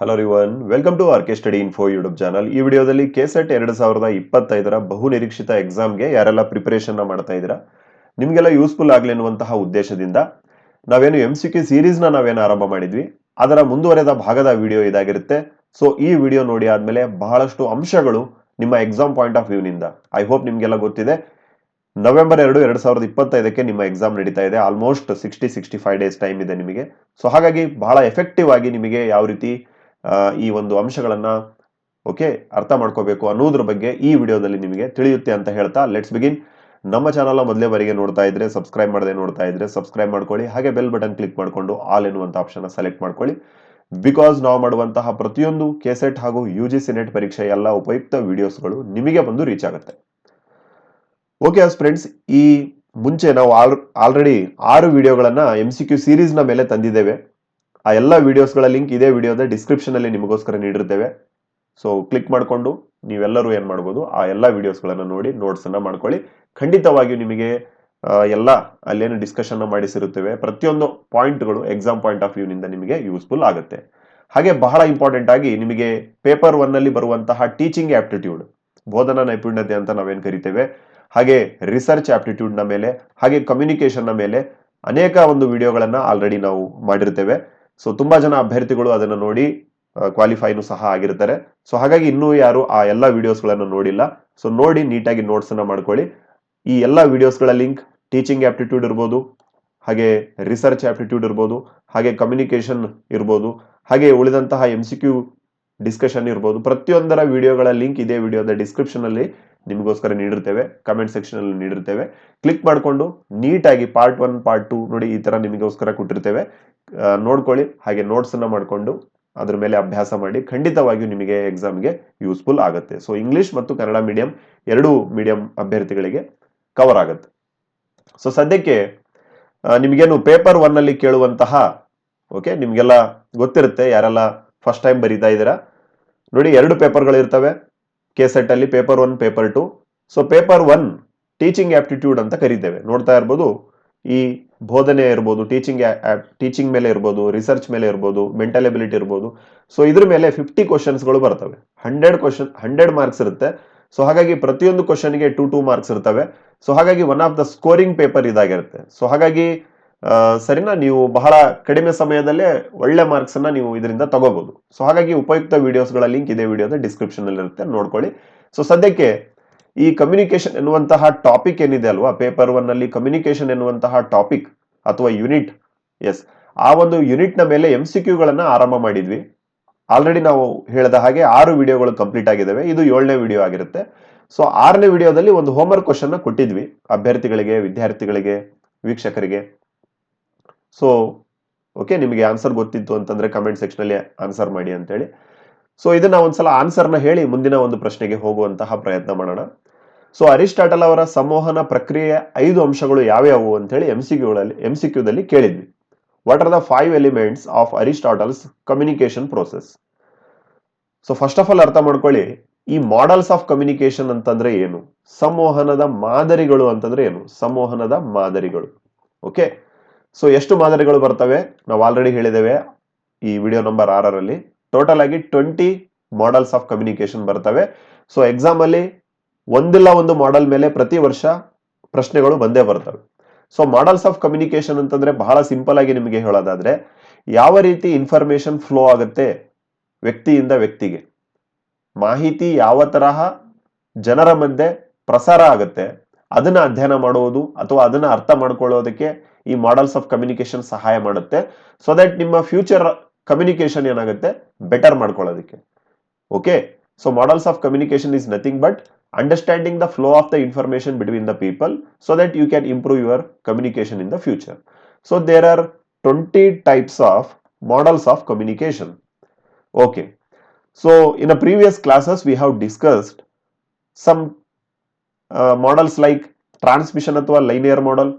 Hello ರಿವನ್ welcome to R K study info YouTube channel ಈ ವಿಡಿಯೋದಲ್ಲಿ KSET ಎರಡು ಸಾವಿರದ ಇಪ್ಪತ್ತೈದರ ಬಹು ನಿರೀಕ್ಷಿತ ಎಕ್ಸಾಮ್ಗೆ ಯಾರೆಲ್ಲ ಪ್ರಿಪರೇಷನ್ ಮಾಡ್ತಾ ಇದ್ದೀರಾ? ನಿಮಗೆಲ್ಲ ಯೂಸ್ಫುಲ್ ಆಗಲಿ ಅನ್ನುವಂತಹ ಉದ್ದೇಶದಿಂದ ನಾವೇನು ಎಂ ಸಿ ಕೆ ಸೀರೀಸ್ನ ನಾವೇನು ಆರಂಭ ಮಾಡಿದ್ವಿ. ಅದರ ಮುಂದುವರೆದ ಭಾಗದ ವಿಡಿಯೋ ಇದಾಗಿರುತ್ತೆ. ಸೊ ಈ ವಿಡಿಯೋ ನೋಡಿ ಆದಮೇಲೆ ಬಹಳಷ್ಟು ಅಂಶಗಳು ನಿಮ್ಮ ಎಕ್ಸಾಮ್ ಪಾಯಿಂಟ್ ಆಫ್ ವ್ಯೂನಿಂದ ಐ ಹೋಪ್ ನಿಮಗೆಲ್ಲ ಗೊತ್ತಿದೆ. ನವೆಂಬರ್ ಎರಡು ಎರಡು ಸಾವಿರದ ಇಪ್ಪತ್ತೈದಕ್ಕೆ ನಿಮ್ಮ ಎಕ್ಸಾಮ್ ನಡೀತಾ ಇದೆ. Almost sixty sixty five days time ಇದೆ ನಿಮಗೆ. ಸೊ ಹಾಗಾಗಿ ಬಹಳ ಎಫೆಕ್ಟಿವ್ ಆಗಿ ನಿಮಗೆ ಯಾವ ರೀತಿ ಈ ಒಂದು ಅಂಶಗಳನ್ನು, ಓಕೆ, ಅರ್ಥ ಮಾಡ್ಕೋಬೇಕು ಅನ್ನೋದ್ರ ಬಗ್ಗೆ ಈ ವಿಡಿಯೋದಲ್ಲಿ ನಿಮಗೆ ತಿಳಿಯುತ್ತೆ ಅಂತ ಹೇಳ್ತಾ ಲೆಟ್ಸ್ ಬಿಗಿನ್. ನಮ್ಮ ಚಾನಲ್ ಮೊದಲೇ ಬಾರಿಗೆ ನೋಡ್ತಾ ಇದ್ರೆ, ಸಬ್ಸ್ಕ್ರೈಬ್ ಮಾಡದೆ ನೋಡ್ತಾ ಇದ್ರೆ ಸಬ್ಸ್ಕ್ರೈಬ್ ಮಾಡ್ಕೊಳ್ಳಿ, ಹಾಗೆ ಬೆಲ್ ಬಟನ್ ಕ್ಲಿಕ್ ಮಾಡಿಕೊಂಡು ಆಲ್ ಎನ್ನುವಂಥ ಆಪ್ಷನ್ ಸೆಲೆಕ್ಟ್ ಮಾಡ್ಕೊಳ್ಳಿ. ಬಿಕಾಸ್ ನಾವು ಮಾಡುವಂತಹ ಪ್ರತಿಯೊಂದು ಕೆಸೆಟ್ ಹಾಗೂ ಯು ಜಿ ಸಿ ನೆಟ್ ಪರೀಕ್ಷೆ ಎಲ್ಲ ಉಪಯುಕ್ತ ವಿಡಿಯೋಸ್ಗಳು ನಿಮಗೆ ಬಂದು ರೀಚ್ ಆಗುತ್ತೆ. ಓಕೆ ಫ್ರೆಂಡ್ಸ್ ಈ ಮುಂಚೆ ನಾವು ಆಲ್ ಆಲ್ರೆಡಿ ಆರು ವಿಡಿಯೋಗಳನ್ನು ಎಂ ಸಿ ಕ್ಯೂ ಸೀರೀಸ್ನ ಮೇಲೆ ತಂದಿದ್ದೇವೆ. ಆ ಎಲ್ಲ ವಿಡಿಯೋಸ್ಗಳ ಲಿಂಕ್ ಇದೇ ವಿಡಿಯೋದ ಡಿಸ್ಕ್ರಿಪ್ಷನ್ ಅಲ್ಲಿ ನಿಮಗೋಸ್ಕರ ನೀಡಿರ್ತೇವೆ. ಸೊ ಕ್ಲಿಕ್ ಮಾಡಿಕೊಂಡು ನೀವೆಲ್ಲರೂ ಏನು ಮಾಡ್ಬೋದು, ಆ ಎಲ್ಲ ವಿಡಿಯೋಸ್ಗಳನ್ನ ನೋಡಿ ನೋಟ್ಸ್ ಅನ್ನ ಮಾಡ್ಕೊಳ್ಳಿ. ಖಂಡಿತವಾಗಿಯೂ ನಿಮಗೆ ಎಲ್ಲ ಅಲ್ಲೇನು ಡಿಸ್ಕಷನ್ನ ಮಾಡಿಸಿರುತ್ತೇವೆ. ಪ್ರತಿಯೊಂದು ಪಾಯಿಂಟ್ಗಳು ಎಕ್ಸಾಮ್ ಪಾಯಿಂಟ್ ಆಫ್ ವ್ಯೂನಿಂದ ನಿಮಗೆ ಯೂಸ್ಫುಲ್ ಆಗುತ್ತೆ. ಹಾಗೆ ಬಹಳ ಇಂಪಾರ್ಟೆಂಟ್ ಆಗಿ ನಿಮಗೆ ಪೇಪರ್ ಒನ್ನಲ್ಲಿ ಬರುವಂತಹ ಟೀಚಿಂಗ್ ಆಪ್ಟಿಟ್ಯೂಡ್ ಬೋಧನಾ ನೈಪುಣ್ಯತೆ ಅಂತ ನಾವೇನು ಕರಿತೇವೆ, ಹಾಗೆ ರಿಸರ್ಚ್ ಆಪ್ಟಿಟ್ಯೂಡ್ನ ಮೇಲೆ, ಹಾಗೆ ಕಮ್ಯುನಿಕೇಶನ್ನ ಮೇಲೆ ಅನೇಕ ಒಂದು ವಿಡಿಯೋಗಳನ್ನು ಆಲ್ರೆಡಿ ನಾವು ಮಾಡಿರ್ತೇವೆ. ಸೊ ತುಂಬಾ ಜನ ಅಭ್ಯರ್ಥಿಗಳು ಅದನ್ನು ನೋಡಿ ಕ್ವಾಲಿಫೈನು ಸಹ ಆಗಿರ್ತಾರೆ. ಸೊ ಹಾಗಾಗಿ ಇನ್ನೂ ಯಾರು ಆ ಎಲ್ಲ ವಿಡಿಯೋಸ್ಗಳನ್ನು ನೋಡಿಲ್ಲ. ಸೊ ನೋಡಿ ನೀಟಾಗಿ ನೋಟ್ಸ್ ಅನ್ನ ಮಾಡ್ಕೊಳ್ಳಿ. ಈ ಎಲ್ಲ ವಿಡಿಯೋಸ್ಗಳ ಲಿಂಕ್ ಟೀಚಿಂಗ್ ಆಪ್ಟಿಟ್ಯೂಡ್ ಇರ್ಬೋದು, ಹಾಗೆ ರಿಸರ್ಚ್ ಆಪ್ಟಿಟ್ಯೂಡ್ ಇರ್ಬೋದು, ಹಾಗೆ ಕಮ್ಯುನಿಕೇಷನ್ ಇರ್ಬೋದು, ಹಾಗೆ ಉಳಿದಂತಹ ಎಂ ಸಿ ಕ್ಯೂ ಡಿಸ್ಕಷನ್ ಇರ್ಬೋದು. ಪ್ರತಿಯೊಂದರ ವಿಡಿಯೋಗಳ ಲಿಂಕ್ ಇದೇ ವಿಡಿಯೋದ ಡಿಸ್ಕ್ರಿಪ್ಷನ್ ಅಲ್ಲಿ. ನಿಮಗೋಸ್ಕರ ನೀಡಿರ್ತೇವೆ. ಕಮೆಂಟ್ ಸೆಕ್ಷನ್ ಅಲ್ಲಿ ನೀಡಿರ್ತೇವೆ. ಕ್ಲಿಕ್ ಮಾಡಿಕೊಂಡು ನೀಟಾಗಿ ಪಾರ್ಟ್ ಒನ್ ಪಾರ್ಟ್ ಟು ನೋಡಿ ಈ ತರ ನಿಮಗೋಸ್ಕರ ಕೊಟ್ಟಿರ್ತೇವೆ. ನೋಡ್ಕೊಳ್ಳಿ. ಹಾಗೆ ನೋಟ್ಸ್ ಅನ್ನ ಮಾಡಿಕೊಂಡು ಅದ್ರ ಮೇಲೆ ಅಭ್ಯಾಸ ಮಾಡಿ ಖಂಡಿತವಾಗಿಯೂ ನಿಮಗೆ ಎಕ್ಸಾಮ್ಗೆ ಯೂಸ್ಫುಲ್ ಆಗುತ್ತೆ. ಸೊ ಇಂಗ್ಲಿಷ್ ಮತ್ತು ಕನ್ನಡ ಮೀಡಿಯಂ ಎರಡೂ ಮೀಡಿಯಂ ಅಭ್ಯರ್ಥಿಗಳಿಗೆ ಕವರ್ ಆಗುತ್ತೆ. ಸೊ ಸದ್ಯಕ್ಕೆ ನಿಮಗೇನು ಪೇಪರ್ ಒನ್ನಲ್ಲಿ ಕೇಳುವಂತಹ ಓಕೆ ನಿಮಗೆಲ್ಲ ಗೊತ್ತಿರುತ್ತೆ. ಯಾರೆಲ್ಲ ಫಸ್ಟ್ ಟೈಮ್ ಬರೀತಾ ಇದ್ದೀರಾ? ನೋಡಿ, ಎರಡು ಪೇಪರ್ಗಳು ಇರ್ತವೆ ಕೆ ಸೆಟ್ ಅಲ್ಲಿ paper one paper two so paper one teaching aptitude ಅಂತ ಕರಿತೇವೆ. ನೋಡ್ತಾ ಇರ್ಬೋದು, ಈ ಬೋಧನೆ ಇರ್ಬೋದು ಟೀಚಿಂಗ್ ಟೀಚಿಂಗ್ ಮೇಲೆ ಇರ್ಬೋದು ರಿಸರ್ಚ್ ಮೇಲೆ ಇರ್ಬೋದು ಮೆಂಟಲ್ ಎಬಿಲಿಟಿ ಇರ್ಬೋದು. ಸೊ ಇದ್ರ ಮೇಲೆ ಫಿಫ್ಟಿ ಕ್ವಶನ್ಸ್ಗಳು ಬರ್ತವೆ. ಹಂಡ್ರೆಡ್ ಕ್ವಶನ್ ಹಂಡ್ರೆಡ್ ಮಾರ್ಕ್ಸ್ ಇರುತ್ತೆ. ಸೊ ಹಾಗಾಗಿ ಪ್ರತಿಯೊಂದು ಕ್ವಶನ್ಗೆ ಟೂ ಟೂ ಮಾರ್ಕ್ಸ್ ಇರ್ತವೆ. ಸೊ ಹಾಗಾಗಿ one of the scoring paper ಇದಾಗಿರುತ್ತೆ. ಸೊ ಹಾಗಾಗಿ ಸರಿನಾ? ನೀವು ಬಹಳ ಕಡಿಮೆ ಸಮಯದಲ್ಲೇ ಒಳ್ಳೆ ಮಾರ್ಕ್ಸ್ ಅನ್ನ ನೀವು ಇದರಿಂದ ತಗೋಬಹುದು ಸೊ ಹಾಗಾಗಿ ಉಪಯುಕ್ತ ವಿಡಿಯೋಸ್ಗಳ ಲಿಂಕ್ ಇದೇ ವಿಡಿಯೋದ ಡಿಸ್ಕ್ರಿಪ್ಷನ್ ಅಲ್ಲಿ ಇರುತ್ತೆ. ನೋಡ್ಕೊಳ್ಳಿ. ಸೊ ಸದ್ಯಕ್ಕೆ ಈ ಕಮ್ಯುನಿಕೇಶನ್ ಎನ್ನುವಂತಹ ಟಾಪಿಕ್ ಏನಿದೆ ಅಲ್ವಾ? ಪೇಪರ್ ಒನ್ ಅಲ್ಲಿ ಕಮ್ಯುನಿಕೇಶನ್ ಎನ್ನುವಂತಹ ಟಾಪಿಕ್ ಅಥವಾ ಯೂನಿಟ್ ಎಸ್ ಆ ಒಂದು ಯೂನಿಟ್ನ ಮೇಲೆ ಎಂ ಸಿ ಕ್ಯೂಗಳನ್ನ ಆರಂಭ ಮಾಡಿದ್ವಿ. ಆಲ್ರೆಡಿ ನಾವು ಹೇಳಿದ ಹಾಗೆ ಆರು ವಿಡಿಯೋಗಳು ಕಂಪ್ಲೀಟ್ ಆಗಿದ್ದಾವೆ ಇದು ಏಳನೇ ವಿಡಿಯೋ ಆಗಿರುತ್ತೆ. ಸೊ ಆರನೇ ವಿಡಿಯೋದಲ್ಲಿ ಒಂದು ಹೋಮ್ವರ್ಕ್ ಕ್ವಶನ್ ಕೊಟ್ಟಿದ್ವಿ. ಅಭ್ಯರ್ಥಿಗಳಿಗೆ, ವಿದ್ಯಾರ್ಥಿಗಳಿಗೆ, ವೀಕ್ಷಕರಿಗೆ. ಸೊ ಓಕೆ ನಿಮಗೆ ಆನ್ಸರ್ ಗೊತ್ತಿತ್ತು ಅಂತಂದ್ರೆ ಕಮೆಂಟ್ ಸೆಕ್ಷನ್ ಅಲ್ಲಿ ಆನ್ಸರ್ ಮಾಡಿ ಅಂತೇಳಿ. ಸೊ ಇದನ್ನ ಒಂದ್ಸಲ ಆನ್ಸರ್ನ ಹೇಳಿ ಮುಂದಿನ ಒಂದು ಪ್ರಶ್ನೆಗೆ ಹೋಗುವಂತಹ ಪ್ರಯತ್ನ ಮಾಡೋಣ. ಸೊ ಅರಿಸ್ಟಾಟಲ್ ಅವರ ಸಂವಹನ ಪ್ರಕ್ರಿಯೆಯ ಐದು ಅಂಶಗಳು ಯಾವ್ಯಾವು ಅಂತ ಹೇಳಿ ಎಂ ಸಿ ಕ್ಯೂಗಳಲ್ಲಿ ಎಂ ಸಿ ಕೇಳಿದ್ವಿ. What are the five elements of Aristotle's communication process so first of all ಅರ್ಥ ಮಾಡ್ಕೊಳ್ಳಿ, ಈ ಮಾಡಲ್ಸ್ ಆಫ್ ಕಮ್ಯುನಿಕೇಶನ್ ಅಂತಂದ್ರೆ ಏನು? ಸಂವಹನದ ಮಾದರಿಗಳು ಅಂತಂದ್ರೆ ಏನು? ಸಂವಹನದ ಮಾದರಿಗಳು. ಓಕೆ ಸೊ ಎಷ್ಟು ಮಾದರಿಗಳು ಬರ್ತವೆ? ನಾವು ಆಲ್ರೆಡಿ ಹೇಳಿದ್ದೇವೆ ಈ ವಿಡಿಯೋ ನಂಬರ್ ಆರರಲ್ಲಿ. ಟೋಟಲ್ ಆಗಿ ಟ್ವೆಂಟಿ ಮಾಡಲ್ಸ್ ಆಫ್ ಕಮ್ಯುನಿಕೇಶನ್ ಬರ್ತವೆ. ಸೊ ಎಕ್ಸಾಮ್ ಅಲ್ಲಿ ಒಂದಿಲ್ಲ ಒಂದು ಮಾಡೆಲ್ ಮೇಲೆ ಪ್ರತಿ ವರ್ಷ ಪ್ರಶ್ನೆಗಳು ಬಂದೇ ಬರ್ತವೆ. ಸೊ ಮಾಡಲ್ಸ್ ಆಫ್ ಕಮ್ಯುನಿಕೇಶನ್ ಅಂತಂದ್ರೆ ಬಹಳ ಸಿಂಪಲ್ ಆಗಿ ನಿಮಗೆ ಹೇಳೋದಾದ್ರೆ, ಯಾವ ರೀತಿ ಇನ್ಫಾರ್ಮೇಶನ್ ಫ್ಲೋ ಆಗುತ್ತೆ ವ್ಯಕ್ತಿಯಿಂದ ವ್ಯಕ್ತಿಗೆ? ಮಾಹಿತಿ ಯಾವ ತರಹ ಜನರ ಮಧ್ಯೆ ಪ್ರಸಾರ ಆಗುತ್ತೆ? ಅದನ್ನ ಅಧ್ಯಯನ ಮಾಡುವುದು ಅಥವಾ ಅದನ್ನ ಅರ್ಥ ಮಾಡ್ಕೊಳ್ಳೋದಕ್ಕೆ ಈ ಮಾಡಲ್ಸ್ ಆಫ್ ಕಮ್ಯುನಿಕೇಶನ್ ಸಹಾಯ ಮಾಡುತ್ತೆ. ಸೊ ದಟ್ ನಿಮ್ಮ ಫ್ಯೂಚರ್ ಕಮ್ಯುನಿಕೇಶನ್ ಏನಾಗುತ್ತೆ? ಬೆಟರ್ ಮಾಡ್ಕೊಳ್ಳೋದಕ್ಕೆ. Okay so models of communication is nothing but understanding the flow of the information between the people so that you can improve your communication in the future so there are twenty types of models of communication okay? So in a previous classes we have discussed some uh, models like transmission ಅಥವಾ linear model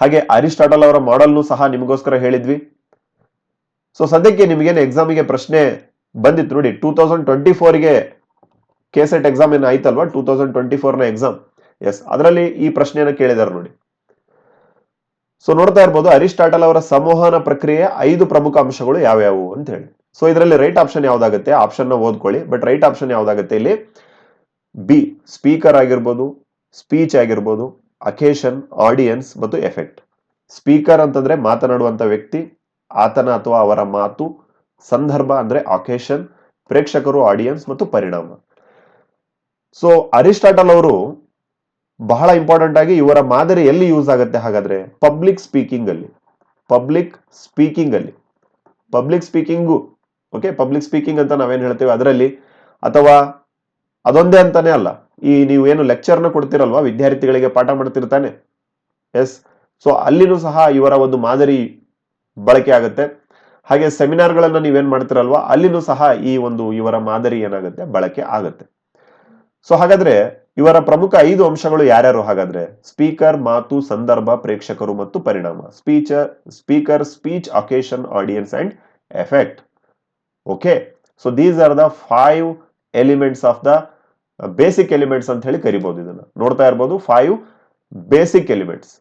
ಹಾಗೆ Aristotle ಅವರ ಮಾಡೆಲ್ನು ಸಹ ನಿಮಗೋಸ್ಕರ ಹೇಳಿದ್ವಿ. So ಸದ್ಯಕ್ಕೆ ನಿಮಗೇನು ಎಕ್ಸಾಮಿಗೆ ಪ್ರಶ್ನೆ ಬಂದಿತ್ತು ನೋಡಿ ಟೂ ತೌಸಂಡ್ ಟ್ವೆಂಟಿ ಫೋರ್ಗೆ ಕೆ ಸೆಟ್ ಎಕ್ಸಾಮ್ ಏನು ಆಯ್ತಲ್ವಾ? ಟೂ ತೌಸಂಡ್ ಟ್ವೆಂಟಿ ಫೋರ್ನ ಎಕ್ಸಾಮ್ ಎಸ್ ಅದರಲ್ಲಿ ಈ ಪ್ರಶ್ನೆಯನ್ನು ಕೇಳಿದ್ದಾರೆ ನೋಡಿ. ಸೊ ನೋಡ್ತಾ ಇರ್ಬೋದು, ಅರಿಸ್ಟಾಟಲ್ ಅವರ ಸಂವಹನ ಪ್ರಕ್ರಿಯೆ ಐದು ಪ್ರಮುಖ ಅಂಶಗಳು ಯಾವ್ಯಾವು ಅಂತ ಹೇಳಿ. ಸೊ ಇದರಲ್ಲಿ ರೈಟ್ ಆಪ್ಷನ್ ಯಾವ್ದಾಗುತ್ತೆ? ಆಪ್ಷನ್ನ ಓದ್ಕೊಳ್ಳಿ. ಬಟ್ ರೈಟ್ ಆಪ್ಷನ್ ಯಾವ್ದಾಗುತ್ತೆ ಇಲ್ಲಿ? ಬಿ ಸ್ಪೀಕರ್ ಆಗಿರ್ಬೋದು ಸ್ಪೀಚ್ ಆಗಿರ್ಬೋದು ಅಕೇಶನ್ ಆಡಿಯನ್ಸ್ ಮತ್ತು ಎಫೆಕ್ಟ್ ಸ್ಪೀಕರ್ ಅಂತಂದ್ರೆ ಮಾತನಾಡುವಂತ ವ್ಯಕ್ತಿ, ಆತನ ಅಥವಾ ಅವರ ಮಾತು, ಸಂದರ್ಭ ಅಂದ್ರೆ ಅಕೇಶನ್ ಪ್ರೇಕ್ಷಕರು ಆಡಿಯನ್ಸ್ ಮತ್ತು ಪರಿಣಾಮ. ಸೊ ಅರಿಸ್ಟಾಟಲ್ ಅವರು ಬಹಳ ಇಂಪಾರ್ಟೆಂಟ್ ಆಗಿ ಇವರ ಮಾದರಿ ಎಲ್ಲಿ ಯೂಸ್ ಆಗುತ್ತೆ ಹಾಗಾದ್ರೆ ಪಬ್ಲಿಕ್ ಸ್ಪೀಕಿಂಗ್ ಅಲ್ಲಿ. ಪಬ್ಲಿಕ್ ಸ್ಪೀಕಿಂಗ್ ಅಲ್ಲಿ. Public speaking okay public speaking ಅಂತ ನಾವೇನು ಹೇಳ್ತೇವೆ ಅದರಲ್ಲಿ, ಅಥವಾ ಅದೊಂದೇ ಅಂತಾನೆ ಅಲ್ಲ. ಈ ನೀವು ಏನು ಲೆಕ್ಚರ್ನ ಕೊಡ್ತಿರಲ್ವಾ? ವಿದ್ಯಾರ್ಥಿಗಳಿಗೆ ಪಾಠ ಮಾಡ್ತಿರ್ತಾನೆ. ಎಸ್ ಸೊ ಅಲ್ಲಿನೂ ಸಹ ಇವರ ಒಂದು ಮಾದರಿ ಬಳಕೆ ಆಗುತ್ತೆ. ಹಾಗೆ ಸೆಮಿನಾರ್ಗಳನ್ನ ನೀವೇನು ಮಾಡ್ತಿರಲ್ವಾ? ಅಲ್ಲಿನೂ ಸಹ ಈ ಒಂದು ಇವರ ಮಾದರಿ ಏನಾಗುತ್ತೆ? ಬಳಕೆ ಆಗುತ್ತೆ. ಸೊ ಹಾಗಾದ್ರೆ ಇವರ ಪ್ರಮುಖ ಐದು ಅಂಶಗಳು ಯಾರ್ಯಾರು? ಹಾಗಾದ್ರೆ ಸ್ಪೀಕರ್ ಮಾತು, ಸಂದರ್ಭ, ಪ್ರೇಕ್ಷಕರು ಮತ್ತು ಪರಿಣಾಮ. ಸ್ಪೀಚರ್ speaker speech occasion audience and effect okay so these are the five elements of the basic elements ಅಂತ ಹೇಳಿ ಕರಿಬಹುದು ಇದನ್ನ. ನೋಡ್ತಾ ಇರ್ಬೋದು five basic elements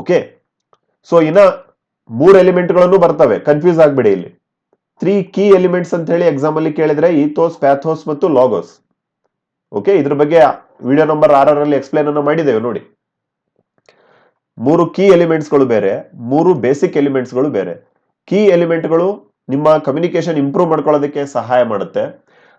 okay so ಇನ್ನ ಮೂರು ಎಲಿಮೆಂಟ್ಗಳನ್ನು ಬರ್ತವೆ. ಕನ್ಫ್ಯೂಸ್ ಆಗ್ಬಿಡಿ ಇಲ್ಲಿ. ತ್ರೀ ಕೀ ಎಲಿಮೆಂಟ್ಸ್ ಅಂತ ಹೇಳಿ ಎಕ್ಸಾಮ್ ಅಲ್ಲಿ ಕೇಳಿದ್ರೆ ಈಥೋಸ್ ಪ್ಯಾಥೋಸ್ ಮತ್ತು ಲಾಗೋಸ್ ಓಕೆ ಇದ್ರ ಬಗ್ಗೆ ವಿಡಿಯೋ ನಂಬರ್ ಆರರಲ್ಲಿ ಎಕ್ಸ್ಪ್ಲೇನ್ ಅನ್ನು ಮಾಡಿದ್ದೇವೆ, ನೋಡಿ. ಮೂರು ಕೀ ಎಲಿಮೆಂಟ್ಸ್ಗಳು ಬೇರೆ, ಮೂರು ಬೇಸಿಕ್ ಎಲಿಮೆಂಟ್ಸ್ಗಳು ಬೇರೆ. ಕೀ ಎಲಿಮೆಂಟ್ಗಳು ನಿಮ್ಮ ಕಮ್ಯುನಿಕೇಶನ್ ಇಂಪ್ರೂವ್ ಮಾಡ್ಕೊಳ್ಳೋದಕ್ಕೆ ಸಹಾಯ ಮಾಡುತ್ತೆ.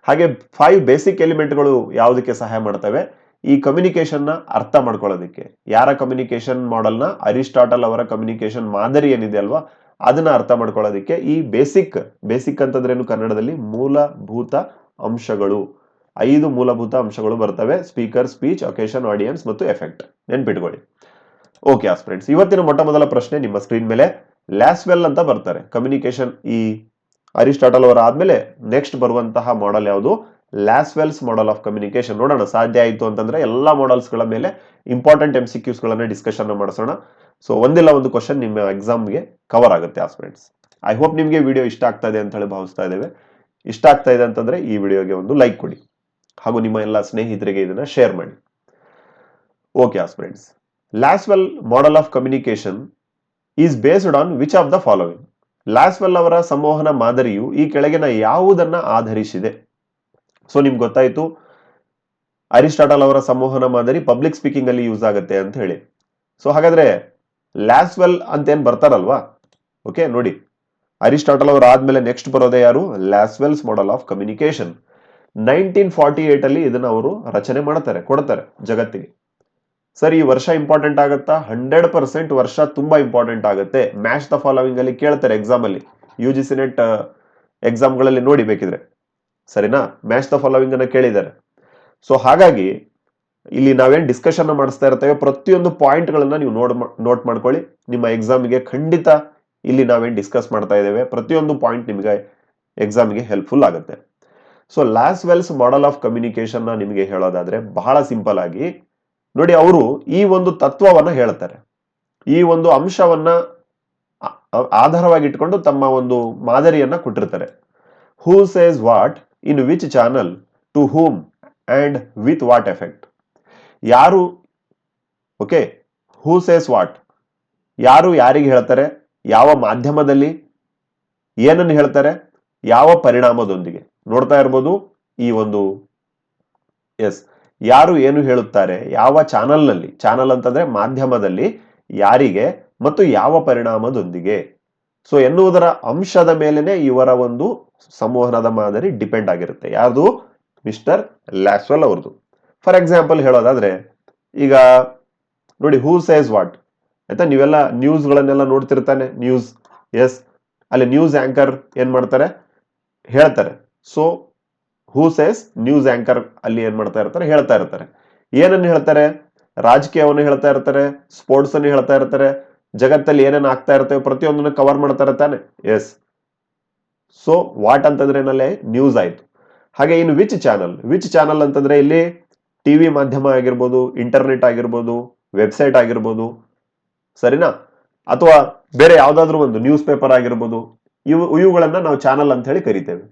ಹಾಗೆ ಫೈವ್ ಬೇಸಿಕ್ ಎಲಿಮೆಂಟ್ಗಳು ಯಾವುದಕ್ಕೆ ಸಹಾಯ ಮಾಡ್ತವೆ? ಈ ಕಮ್ಯುನಿಕೇಷನ್ನ ನ ಅರ್ಥ ಮಾಡ್ಕೊಳ್ಳೋದಕ್ಕೆ. ಯಾರ ಕಮ್ಯುನಿಕೇಶನ್ ಮಾಡೆಲ್ನ ಅರಿಸ್ಟಾಟಲ್ ಅವರ ಕಮ್ಯುನಿಕೇಶನ್ ಮಾದರಿ ಏನಿದೆ ಅಲ್ವಾ? ಅದನ್ನ ಅರ್ಥ ಮಾಡ್ಕೊಳ್ಳೋದಕ್ಕೆ ಈ ಬೇಸಿಕ್ ಬೇಸಿಕ್ ಅಂತಂದ್ರೇನು ಕನ್ನಡದಲ್ಲಿ? ಮೂಲಭೂತ ಅಂಶಗಳು. ಐದು ಮೂಲಭೂತ ಅಂಶಗಳು ಬರ್ತವೆ. ಸ್ಪೀಕರ್ ಸ್ಪೀಚ್ ಅಕೇಶನ್ ಆಡಿಯನ್ಸ್ ಮತ್ತು ಎಫೆಕ್ಟ್ ನೆನ್ಪಿಟ್ಕೊಳ್ಳಿ. ಓಕೆ ಫ್ರೆಂಡ್ಸ್ ಇವತ್ತಿನ ಮೊಟ್ಟ ಮೊದಲ ಪ್ರಶ್ನೆ ನಿಮ್ಮ ಸ್ಕ್ರೀನ್ ಮೇಲೆ. ಲ್ಯಾಸ್ವೆಲ್ ಅಂತ ಬರ್ತಾರೆ. ಕಮ್ಯುನಿಕೇಶನ್ ಈ ಅರಿಸ್ಟಾಟಲ್ ಅವರ ಆದ್ಮೇಲೆ ನೆಕ್ಸ್ಟ್ ಬರುವಂತಹ ಮಾಡೆಲ್ ಯಾವುದು? ಲ್ಯಾಸ್ವೆಲ್ಸ್ ಮಾಡೆಲ್ ಆಫ್ ಕಮ್ಯುನಿಕೇಶನ್ ನೋಡೋಣ, ಸಾಧ್ಯ ಆಯಿತು ಅಂತಂದ್ರೆ ಎಲ್ಲ models ಗಳ ಮೇಲೆ ಇಂಪಾರ್ಟೆಂಟ್ ಎಂ ಸಿ ಡಿಸ್ಕಷನ್ ಮಾಡಿಸೋಣ. ಸೊ ಒಂದಿಲ್ಲ ಒಂದು ಕ್ವಶನ್ ನಿಮ್ಮ ಎಕ್ಸಾಮ್ಗೆ ಕವರ್ ಆಗುತ್ತೆ ಆಸ್ಪೆಂಟ್ಸ್ ಐ ಹೋಪ್ ನಿಮಗೆ ವಿಡಿಯೋ ಇಷ್ಟ ಆಗ್ತಾ ಇದೆ ಅಂತ ಹೇಳಿ ಭಾವಿಸ್ತಾ ಇದ್ದೇವೆ. ಇಷ್ಟ ಆಗ್ತಾ ಇದೆ ಅಂತಂದ್ರೆ ಈ ವಿಡಿಯೋಗೆ ಒಂದು ಲೈಕ್ ಕೊಡಿ. ಹಾಗೂ ನಿಮ್ಮ ಎಲ್ಲ ಸ್ನೇಹಿತರಿಗೆ ಇದನ್ನ ಶೇರ್ ಮಾಡಿ. Okay aspirants Lasswell model of communication is based on which of the following Lasswell ಅವರ ಸಂವಹನ ಮಾದರಿಯು ಈ ಕೆಳಗಿನ ಯಾವುದನ್ನ ಆಧರಿಸಿದೆ? ಸೊ ನಿಮ್ಗೆ ಗೊತ್ತಾಯ್ತು, ಅರಿಸ್ಟಾಟಲ್ ಅವರ ಸಂವಹನ ಮಾದರಿ ಪಬ್ಲಿಕ್ ಸ್ಪೀಕಿಂಗ್ ಅಲ್ಲಿ ಯೂಸ್ ಆಗುತ್ತೆ ಅಂತ ಹೇಳಿ. ಸೊ ಹಾಗಾದ್ರೆ ಲ್ಯಾಸ್ವೆಲ್ ಅಂತ ಏನ್ ಬರ್ತಾರಲ್ವಾ? ಓಕೆ ನೋಡಿ. ಅರಿಸ್ಟಾಟಲ್ ಅವರು ಆದ್ಮೇಲೆ ನೆಕ್ಸ್ಟ್ ಬರೋದೇ ಯಾರು? Lasswell's model of communication nineteen forty eight ಅಲ್ಲಿ ಇದನ್ನ ಅವರು ರಚನೆ ಮಾಡ್ತಾರೆ, ಕೊಡ್ತಾರೆ ಜಗತ್ತಿಗೆ. ಸರ್, ಈ ವರ್ಷ ಇಂಪಾರ್ಟೆಂಟ್ ಆಗುತ್ತಾ? ಹಂಡ್ರೆಡ್ ಪರ್ಸೆಂಟ್ ವರ್ಷ ತುಂಬಾ ಇಂಪಾರ್ಟೆಂಟ್ ಆಗುತ್ತೆ. ಮ್ಯಾಚ್ ದ ಫಾಲೋವಿಂಗ್ ಅಲ್ಲಿ ಕೇಳ್ತಾರೆ ಎಕ್ಸಾಮ್ ಅಲ್ಲಿ. ಯು ಜಿ ಸಿ ನೆಟ್ ಎಕ್ಸಾಮ್ಗಳಲ್ಲಿ ನೋಡಿ ಬೇಕಿದ್ರೆ. ಸರಿನಾ? ಮ್ಯಾಚ್ ದ ಫಾಲೋವಿಂಗ್ ಅನ್ನ ಕೇಳಿದ್ದಾರೆ. ಸೊ ಹಾಗಾಗಿ ಇಲ್ಲಿ ನಾವೇನ್ ಡಿಸ್ಕಷನ್ ಮಾಡಿಸ್ತಾ ಇರ್ತೇವೆ ಪ್ರತಿಯೊಂದು ಪಾಯಿಂಟ್ ಗಳನ್ನ ನೀವು ನೋಡ್ ನೋಟ್ ಮಾಡ್ಕೊಳ್ಳಿ. ನಿಮ್ಮ ಎಕ್ಸಾಮ್ಗೆ ಖಂಡಿತ ಇಲ್ಲಿ ನಾವೇನ್ ಡಿಸ್ಕಸ್ ಮಾಡ್ತಾ ಇದ್ದೇವೆ. ಪ್ರತಿಯೊಂದು ಪಾಯಿಂಟ್ ನಿಮಗೆ ಎಕ್ಸಾಮ್ಗೆ ಹೆಲ್ಪ್ಫುಲ್ ಆಗುತ್ತೆ. So Lasswell's model of communication ನಿಮಗೆ ಹೇಳೋದಾದ್ರೆ ಬಹಳ ಸಿಂಪಲ್ ಆಗಿ ನೋಡಿ ಅವರು ಈ ಒಂದು ತತ್ವವನ್ನ ಹೇಳ್ತಾರೆ ಈ ಒಂದು ಅಂಶವನ್ನ ಆ- ಆ- ಆಧಾರವಾಗಿ ಇಟ್ಕೊಂಡು ತಮ್ಮ ಒಂದು ಮಾದರಿಯನ್ನ ಕೊಟ್ಟಿರ್ತಾರೆ. Who says what in which channel to whom and with what effect ಯಾರು, ಓಕೆ ಹೂ ಸೇಸ್ ವಾಟ್ ಯಾರು ಯಾರಿಗೆ ಹೇಳ್ತಾರೆ? ಯಾವ ಮಾಧ್ಯಮದಲ್ಲಿ ಏನನ್ನು ಹೇಳ್ತಾರೆ? ಯಾವ ಪರಿಣಾಮದೊಂದಿಗೆ? ನೋಡ್ತಾ ಇರ್ಬೋದು ಈ ಒಂದು ಎಸ್ ಯಾರು ಏನು ಹೇಳುತ್ತಾರೆ? ಯಾವ ಚಾನಲ್ನಲ್ಲಿ? ಚಾನಲ್ ಅಂತಂದ್ರೆ ಮಾಧ್ಯಮದಲ್ಲಿ ಯಾರಿಗೆ ಮತ್ತು ಯಾವ ಪರಿಣಾಮದೊಂದಿಗೆ? ಸೊ ಎನ್ನುವುದರ ಅಂಶದ ಮೇಲೆನೆ ಇವರ ಒಂದು ಸಂವಹನದ ಮಾದರಿ ಡಿಪೆಂಡ್ ಆಗಿರುತ್ತೆ. ಯಾರ್ದು? ಮಿಸ್ಟರ್ ಲ್ಯಾಸ್ವೆಲ್ ಅವ್ರದ್ದು. ಫಾರ್ ಎಕ್ಸಾಂಪಲ್ ಹೇಳೋದಾದ್ರೆ, ಈಗ ನೋಡಿ, ಹೂ ಸೇಸ್ ವಾಟ್? ಆಯ್ತಾ? ನೀವೆಲ್ಲ ನ್ಯೂಸ್ಗಳನ್ನೆಲ್ಲ ನೋಡ್ತಿರ್ತಾನೆ, ನ್ಯೂಸ್. ಎಸ್. ಅಲ್ಲಿ ನ್ಯೂಸ್ ಆಂಕರ್ ಏನು ಮಾಡ್ತಾರೆ? ಹೇಳ್ತಾರೆ. So who says news anchor ಅಲ್ಲಿ ಏನ್ ಮಾಡ್ತಾ ಇರ್ತಾರೆ, ಹೇಳ್ತಾ ಇರ್ತಾರೆ. ಏನನ್ನು ಹೇಳ್ತಾರೆ? ರಾಜಕೀಯವನ್ನು ಹೇಳ್ತಾ ಇರ್ತಾರೆ ಸ್ಪೋರ್ಟ್ಸ್ ಅನ್ನು ಹೇಳ್ತಾ ಇರ್ತಾರೆ, ಜಗತ್ತಲ್ಲಿ ಏನೇನು ಆಗ್ತಾ ಇರ್ತೇವೆ ಪ್ರತಿಯೊಂದನ್ನು ಕವರ್ ಮಾಡ್ತಾರೆ ತಾನೆ. ಎಸ್ ಸೊ ವಾಟ್ ಅಂತಂದ್ರೆ ನ್ಯೂಸ್ ಆಯ್ತು. ಹಾಗೆ ಇನ್ನು ವಿಚ್ ಚಾನಲ್ ವಿಚ್ ಚಾನಲ್ ಅಂತಂದ್ರೆ ಇಲ್ಲಿ ಟಿವಿ ಮಾಧ್ಯಮ ಆಗಿರ್ಬೋದು ಇಂಟರ್ನೆಟ್ ಆಗಿರ್ಬೋದು ವೆಬ್ಸೈಟ್ ಆಗಿರ್ಬೋದು, ಸರಿನಾ? ಅಥವಾ ಬೇರೆ ಯಾವುದಾದ್ರೂ ಒಂದು ನ್ಯೂಸ್ ಪೇಪರ್ ಆಗಿರ್ಬೋದು, ಇವು, ಇವುಗಳನ್ನ ನಾವು ಚಾನಲ್ ಅಂತ ಹೇಳಿ ಕರಿತೇವೆ.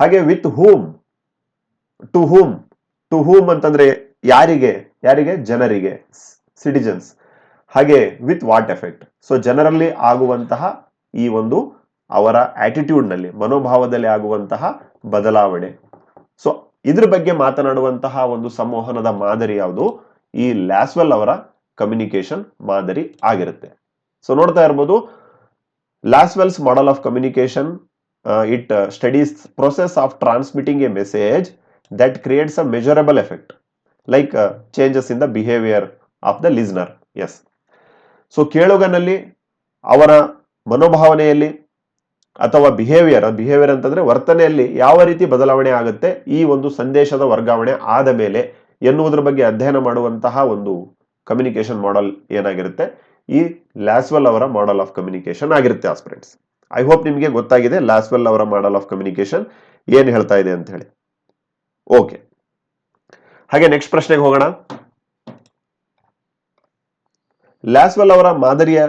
ಹಾಗೆ with whom to whom to whom ಅಂತಂದ್ರೆ ಯಾರಿಗೆ? ಯಾರಿಗೆ? ಜನರಿಗೆ. ಸಿಟಿಜನ್ಸ್ ಹಾಗೆ ವಿತ್ ವಾಟ್ ಎಫೆಕ್ಟ್ ಸೊ ಜನರಲ್ಲಿ ಆಗುವಂತಹ ಈ ಒಂದು ಅವರ ಆಟಿಟ್ಯೂಡ್ನಲ್ಲಿ ನಲ್ಲಿ, ಮನೋಭಾವದಲ್ಲಿ ಆಗುವಂತಹ ಬದಲಾವಣೆ. ಸೊ ಇದ್ರ ಬಗ್ಗೆ ಮಾತನಾಡುವಂತಹ ಒಂದು ಸಂವಹನದ ಮಾದರಿ ಯಾವುದು? ಈ ಲ್ಯಾಸ್ವೆಲ್ ಅವರ ಕಮ್ಯುನಿಕೇಶನ್ ಮಾದರಿ ಆಗಿರುತ್ತೆ. ಸೊ ನೋಡ್ತಾ ಇರ್ಬೋದು Lasswell's model of communication it studies process of transmitting a message that creates a effect effect like changes in the behaviour of the listener. Yes so ಕೇಳುಗನಲ್ಲಿ ಅವರ ಮನೋಭಾವನೆಯಲ್ಲಿ ಅಥವಾ ಬಿಹೇವಿಯರ್ ಬಿಹೇವಿಯರ್ ಅಂತಂದ್ರೆ ವರ್ತನೆಯಲ್ಲಿ ಯಾವ ರೀತಿ ಬದಲಾವಣೆ ಆಗುತ್ತೆ, ಈ ಒಂದು ಸಂದೇಶದ ವರ್ಗಾವಣೆ ಆದ ಮೇಲೆ ಎನ್ನುವುದರ ಬಗ್ಗೆ ಅಧ್ಯಯನ ಮಾಡುವಂತಹ ಒಂದು ಕಮ್ಯುನಿಕೇಶನ್ ಮಾಡೆಲ್ ಏನಾಗಿರುತ್ತೆ? ಈ ಲ್ಯಾಸ್ವೆಲ್ ಅವರ ಮಾಡೆಲ್ ಆಫ್ ಕಮ್ಯುನಿಕೇಶನ್ ಆಗಿರುತ್ತೆ ಆಸ್ಪಿರೆಂಟ್ಸ್ ಐ ಹೋಪ್ ನಿಮಗೆ ಗೊತ್ತಾಗಿದೆ ಲ್ಯಾಸ್ವೆಲ್ ಅವರ ಮಾಡೆಲ್ ಆಫ್ ಕಮ್ಯುನಿಕೇಶನ್ ಏನು ಹೇಳ್ತಾ ಇದೆ ಅಂತ ಹೇಳಿ. ಓಕೆ ಹಾಗೆ ನೆಕ್ಸ್ಟ್ ಪ್ರಶ್ನೆಗೆ ಹೋಗೋಣ. ಲ್ಯಾಸ್ವೆಲ್ ಅವರ ಮಾದರಿಯ